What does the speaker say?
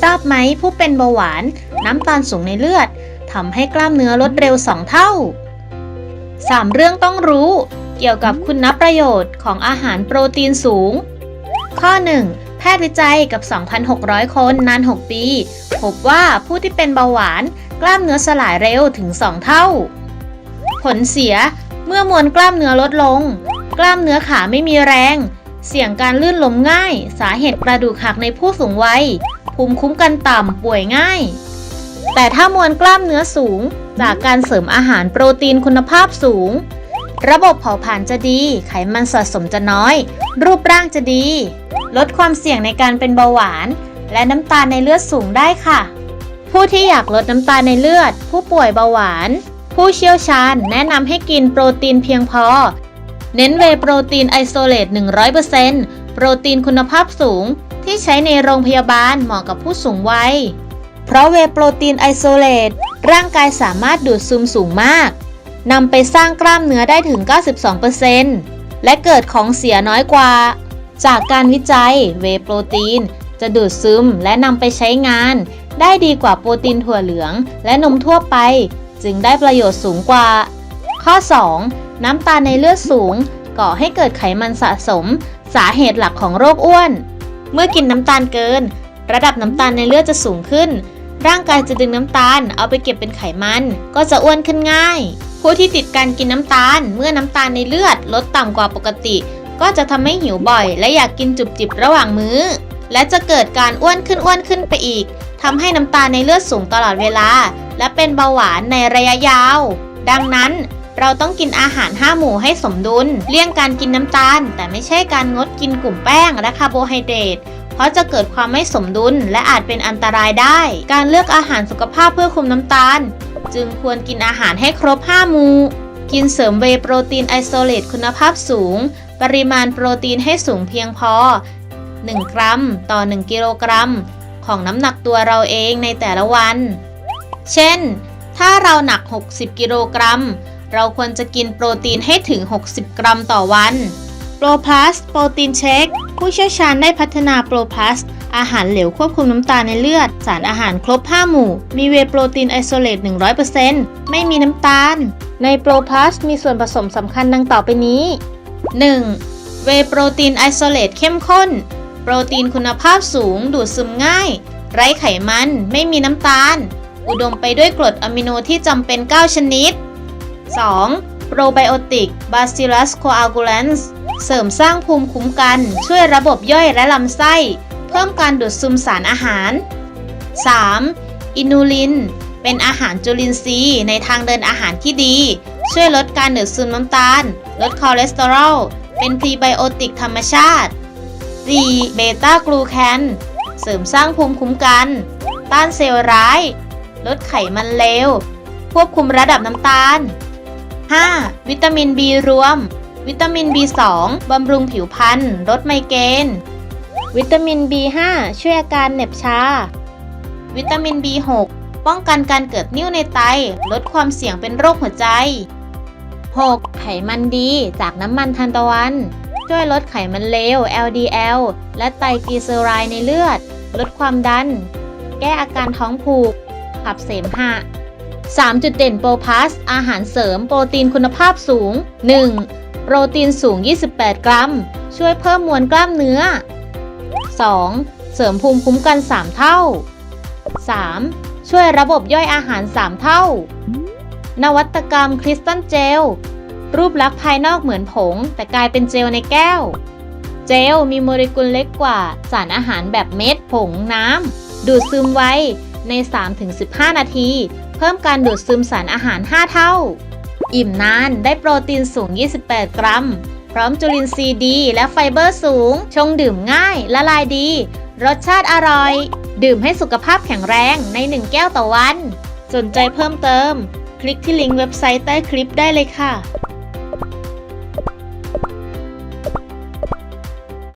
ทราบไหมผู้เป็นเบาหวานน้ำตาลสูงในเลือดทำให้กล้ามเนื้อลดเร็ว 2 เท่า 3 เรื่องต้องรู้ เกี่ยวกับคุณประโยชน์ของอาหารโปรตีนสูง ข้อ 1 แพทย์วิจัยกับ 2,600 คนนาน 6 ปี พบว่าผู้ที่เป็นเบาหวานกล้ามเนื้อสลายเร็วถึง 2 เท่า ผลเสียเมื่อมวลกล้ามเนื้อลดลง กล้ามเนื้อขาไม่มีแรง เสี่ยงการลื่นล้มง่าย สาเหตุกระดูกหักในผู้สูงวัย ภูมิคุ้มกันต่ำป่วยง่าย แต่ถ้ามวลกล้ามเนื้อสูง จากการเสริมอาหารโปรตีนคุณภาพสูง ระบบเผาผลาญจะดี ไขมันสะสมจะน้อย รูปร่างจะดี ลดความเสี่ยงในการเป็นเบาหวาน และน้ำตาลในเลือดสูงได้ค่ะ ผู้ที่อยากลดน้ำตาลในเลือด ผู้ป่วยเบาหวาน ผู้เชี่ยวชาญแนะนำให้กินโปรตีนเพียงพอ เน้นเวโปรตีนไอโซเลต100%โปรตีนคุณภาพสูง ที่ใช้ในโรงพยาบาลเหมาะกับผู้สูงวัย เพราะเวโปรตีนไอโซเลตร่างกายสามารถดูดซึมสูงมากนำไปสร้างกล้ามเนื้อได้ถึง 92%และเกิดของเสียน้อยกว่า จากการวิจัยเวโปรตีน จะดูดซึมและนำไปใช้งาน ได้ดีกว่าโปรตีนถั่วเหลือง และนมทั่วไป จึงได้ประโยชน์สูงกว่า ข้อ 2. น้ำตาลในเลือดสูง ก่อให้เกิดไขมันสะสม สาเหตุหลักของโรคอ้วน เมื่อกินน้ำตาลเกิน ระดับน้ำตาลในเลือดจะสูงขึ้น ร่างกายจะดึงน้ำตาลเอาไปเก็บเป็นไขมัน ก็จะอ้วนขึ้นง่าย ผู้ที่ติดการกินน้ำตาล เมื่อน้ำตาลในเลือดลดต่ำกว่าปกติ ก็จะทำให้หิวบ่อย และอยากกินจุบจิบระหว่างมื้อ และจะเกิดการอ้วนขึ้นอ้วนขึ้นไปอีกทำให้น้ำตาลในเลือดสูงตลอดเวลา และเป็นเบาหวานในระยะยาว ดังนั้น เราต้องกินอาหาร 5 หมู่ให้สมดุล เลี่ยงการกินน้ำตาล แต่ไม่ใช่การงดกินกลุ่มแป้งและคาร์โบไฮเดรตเพราะจะเกิดความไม่สมดุลและอาจเป็นอันตรายได้ การเลือกอาหารสุขภาพเพื่อคุมน้ำตาล จึงควรกินอาหารให้ครบ 5 หมู่ กินเสริมเวโปรตีนไอโซเลตคุณภาพสูง ปริมาณโปรตีนให้สูงเพียงพอ 1 กรัม ต่อ 1 กิโลกรัม ของน้ำหนักตัวเราเองในแต่ละวัน เช่น ถ้าเราหนัก 60 กิโลกรัม เราควรจะกินโปรตีนให้ถึง 60 กรัมต่อวันโปรพลัสโปรตีนเชคผู้เชี่ยวชาญได้พัฒนาโปรพลัสอาหารเหลวควบคุมน้ำตาลในเลือด สารอาหารครบ 5 หมู่ มีเวโปรตีนไอโซเลต100%ไม่มีน้ำตาล ในโปรพลัสมีส่วนผสมสำคัญดังต่อไปนี้ 1. เวโปรตีนไอโซเลตเข้มข้น โปรตีนคุณภาพสูง ดูดซึมง่าย ไร้ไขมัน ไม่มีน้ำตาล อุดมไปด้วยกรดอะมิโนที่จำเป็น 9 ชนิด 2. โปรไบโอติก Bacillus coagulans เสริมสร้างภูมิคุ้มกัน ช่วยระบบย่อยและลำไส้ เพิ่มการดูดซึมสารอาหาร 3. อินูลิน เป็นอาหารจุลินทรีย์ในทางเดินอาหารที่ดี ช่วยลดการดูดซึมน้ำตาล ลดคอเลสเตอรอล เป็นพรีไบโอติกธรรมชาติ 4. เบต้ากลูแคนเสริมสร้างภูมิคุ้มกัน ต้านเซลล์ร้าย ลดไขมันเลวควบคุมระดับน้ำตาล 5. วิตามิน B รวม วิตามิน B2 บำรุงผิวพรรณลดไมเกรนวิตามิน B5 ช่วยอาการเหน็บชา วิตามิน B6 ป้องกันการเกิดนิ่วในไต ลดความเสี่ยงเป็นโรคหัวใจ 6. ไขมันดีจากน้ำมันทานตะวัน ช่วยลดไขมันเลว LDL และไตรกลีเซอไรด์ในเลือด ลดความดัน แก้อาการท้องผูก ขับเสมหะ 3 จุดเด่นโปรพลัส อาหารเสริมโปรตีนคุณภาพสูง 1. โปรตีนสูง 28 กรัม ช่วยเพิ่มมวลกล้ามเนื้อ 2. เสริมภูมิคุ้มกัน 3 เท่า 3. ช่วยระบบย่อยอาหาร 3 เท่า นวัตกรรมคริสตัลเจล รูปลักษณ์ภายนอกเหมือนผง แต่กลายเป็นเจลในแก้ว เจลมีโมเลกุลเล็กกว่า สารอาหารแบบเม็ด ผง น้ำ ดูดซึมไวใน 3-15 นาที เพิ่มการดูดซึมสารอาหาร 5 เท่า อิ่มนานได้โปรตีนสูง 28 กรัม พร้อมจุลินทรีย์ดี และไฟเบอร์สูง ชงดื่มง่ายละลายดี รสชาติอร่อย ดื่มให้สุขภาพแข็งแรงใน 1 แก้วต่อวัน สนใจเพิ่มเติม คลิกที่ลิงก์เว็บไซต์ใต้คลิปได้เลยค่ะ